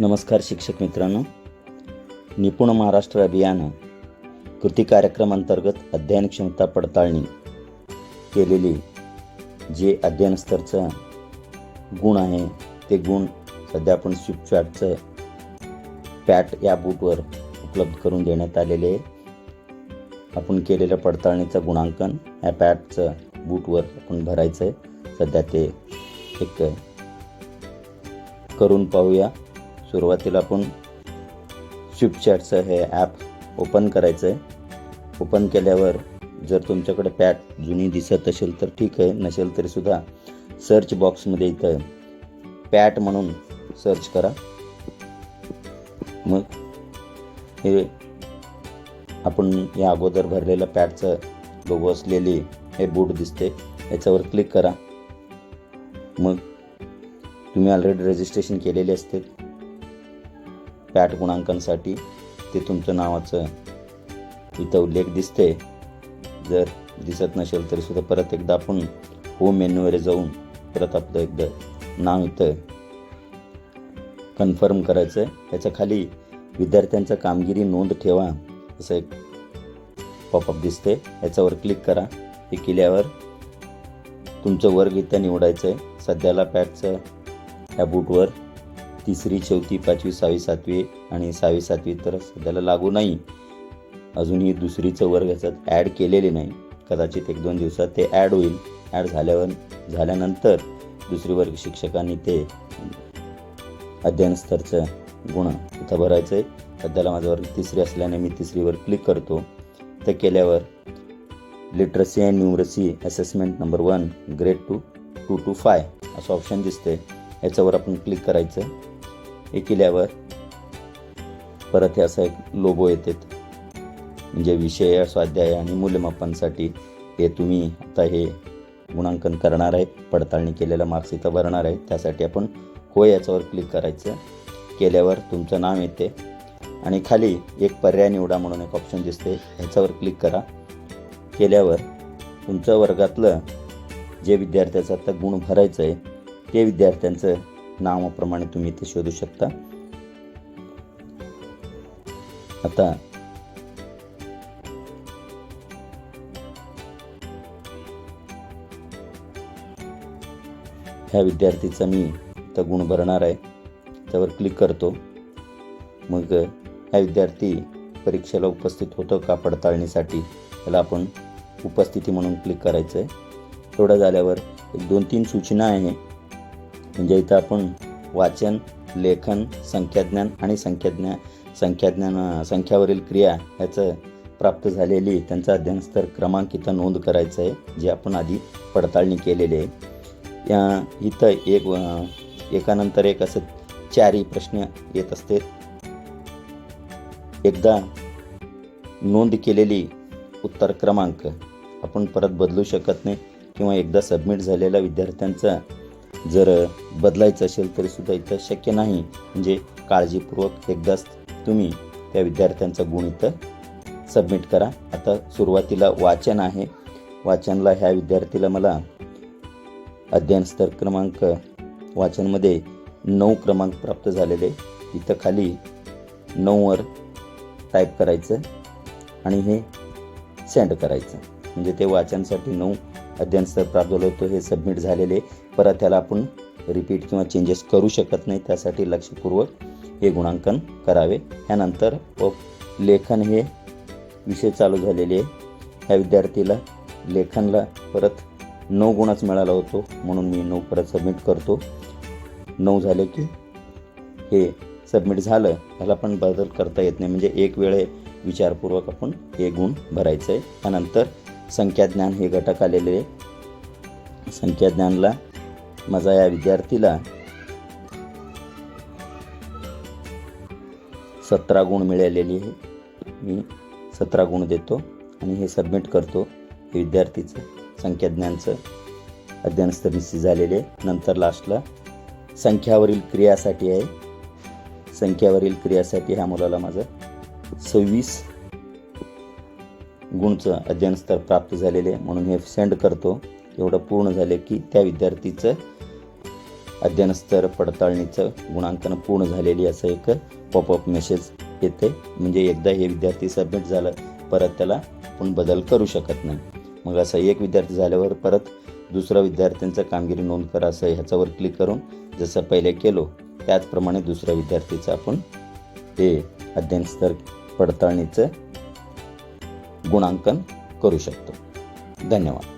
नमस्कार शिक्षक मित्रांनो. निपुण महाराष्ट्र अभियान कृती कार्यक्रम अंतर्गत अध्ययन क्षमता पडताळणी केलेली जे अध्ययन स्तरचं गुण आहे ते गुण सध्या आपण स्विपचॅटचं पॅट या बूटवर उपलब्ध करून देण्यात आलेले आहे. आपण केलेल्या पडताळणीचं गुणांकन या पॅटचं बूटवर आपण भरायचं आहे. सध्या ते एक करून पाहूया. सुरुवातीला आपण स्विपचॅटचं हे ॲप ओपन करायचं आहे ओपन केल्यावर जर तुमच्याकडे पॅट जुनी दिसत असेल तर ठीक आहे. नसेल तरीसुद्धा सर्च बॉक्समध्ये इथं पॅट म्हणून सर्च करा. मग हे आपण या अगोदर भरलेलं पॅटचं लोगो असलेली हे बूट दिसते. याच्यावर क्लिक करा. मग तुम्ही ऑलरेडी रजिस्ट्रेशन केलेले असते पॅट गुणांकनसाठी ते तुमचं नावाचं इथं उल्लेख दिसते जर दिसत नसेल तरी सुद्धा परत एकदा आपण होम मेन्यूवर जाऊन परत आपलं एकदा नाव इथं कन्फर्म करायचं आहे. त्याच्याखाली विद्यार्थ्यांचा कामगिरी नोंद ठेवा असं एक पॉपअप दिसते याच्यावर क्लिक करा. हे केल्यावर तुमचं वर्ग इथं निवडायचं आहे सध्याला पॅटचं ह्या बूटवर तिसरी चौथी पाचवी सहावी सातवी आणि सहावी सातवी तर सध्याला लागू नाही. अजूनही दुसरीचं वर्ग ह्याच्यात ॲड केलेले नाही. कदाचित एक दोन दिवसात ते ॲड होईल. ॲड झाल्यावर झाल्यानंतर दुसरी वर्ग शिक्षकांनी ते अध्ययन स्तरचं गुण इथं भरायचं आहे सध्याला माझा वर्ग तिसरी असल्याने मी तिसरीवर क्लिक करतो. तर केल्यावर literacy and numeracy assessment number one grade two two two five असं ऑप्शन दिसते याच्यावर आपण क्लिक करायचं. हे केल्यावर परत हे असं एक लोगो येतात म्हणजे विषय स्वाध्याय आणि मूल्यमापनसाठी हे तुम्ही आता हे गुणांकन करणार आहे पडताळणी केलेलं मार्क्स इथं भरणार आहे त्यासाठी आपण हो याच्यावर क्लिक करायचं. केल्यावर तुमचं नाव येते. आणि खाली एक पर्याय निवडा म्हणून एक ऑप्शन दिसते. ह्याच्यावर क्लिक करा. केल्यावर तुमच्या वर्गातलं जे विद्यार्थ्याचं आता गुण भरायचं आहे ते विद्यार्थ्यांचं नावाप्रमाणे तुम्ही ते शोधू शकता. आता ह्या विद्यार्थीचा मी तर गुण भरणार आहे. त्यावर क्लिक करतो. मग हा विद्यार्थी परीक्षेला उपस्थित होतो का पडताळणीसाठी? त्याला आपण उपस्थिती म्हणून क्लिक करायचं आहे एवढं झाल्यावर एक दोन तीन सूचना आहे. म्हणजे इथं आपण वाचन लेखन संख्याज्ञान आणि संख्याज्ञा संख्याज्ञान संख्यावरील क्रिया ह्याचं प्राप्त झालेली त्यांचा अध्ययन स्तर क्रमांक इथं नोंद करायचं आहे जे आपण आधी पडताळणी केलेली आहे. या इथं एक एकानंतर एक असं चारही प्रश्न येत असते एकदा नोंद केलेली उत्तर क्रमांक आपण परत बदलू शकत नाही किंवा एकदा सबमिट झालेला विद्यार्थ्यांचा जर बदलायचं असेल तरी सुद्धा इथं शक्य नाही. म्हणजे काळजीपूर्वक एकदाच तुम्ही त्या विद्यार्थ्यांचा गुण इथं सबमिट करा. आता सुरुवातीला वाचन आहे. वाचनला ह्या विद्यार्थीला मला अध्ययन स्तर क्रमांक वाचनमध्ये नऊ क्रमांक प्राप्त झालेले. इथं खाली नऊवर टाईप करायचं आणि हे सेंड करायचं. म्हणजे ते वाचनसाठी नऊ अध्ययन स्तर प्राप्त झालं होतो हे सबमिट झालेले. परत त्याला आपण रिपीट किंवा चेंजेस करू शकत नाही त्यासाठी लक्षपूर्वक हे गुणांकन करावे. ह्यानंतर लेखन हे विषय चालू झालेले. आहे ह्या विद्यार्थीला लेखनला परत नऊ गुणच मिळाला होतो म्हणून मी नऊ परत सबमिट करतो. नऊ झाले की हे सबमिट झालं ह्याला पण बदल करता येत नाही. म्हणजे एक वेळे विचारपूर्वक आपण हे गुण भरायचं आहे त्यानंतर संख्याज्ञान हे घटक आलेले आहे. संख्याज्ञानला माझा या विद्यार्थीला सतरा गुण मिळालेली आहे. मी सतरा गुण देतो आणि हे सबमिट करतो हे विद्यार्थीचं संख्याज्ञानचं अध्ययन निश्चित झालेले आहे. नंतर लास्टला संख्यावरील क्रियासाठी आहे. संख्यावरील क्रियासाठी ह्या मुलाला माझं सव्वीस गुणचं अध्ययन स्तर प्राप्त झालेले आहे. म्हणून हे सेंड करतो. एवढं पूर्ण झाले की त्या विद्यार्थीचं अध्ययन स्तर पडताळणीचं गुणांकन पूर्ण झालेली असं एक पॉपअप मेसेज येते. म्हणजे एकदा हे विद्यार्थी सबमिट झालं परत त्याला आपण बदल करू शकत नाही. मग असं एक विद्यार्थी झाल्यावर परत दुसरा विद्यार्थ्यांचं कामगिरी नोंद करा असं ह्याच्यावर क्लिक करून जसं पहिले केलो त्याचप्रमाणे दुसऱ्या विद्यार्थीचं आपण हे अध्ययन स्तर पडताळणीचं गुणांकन करू शकतो. धन्यवाद.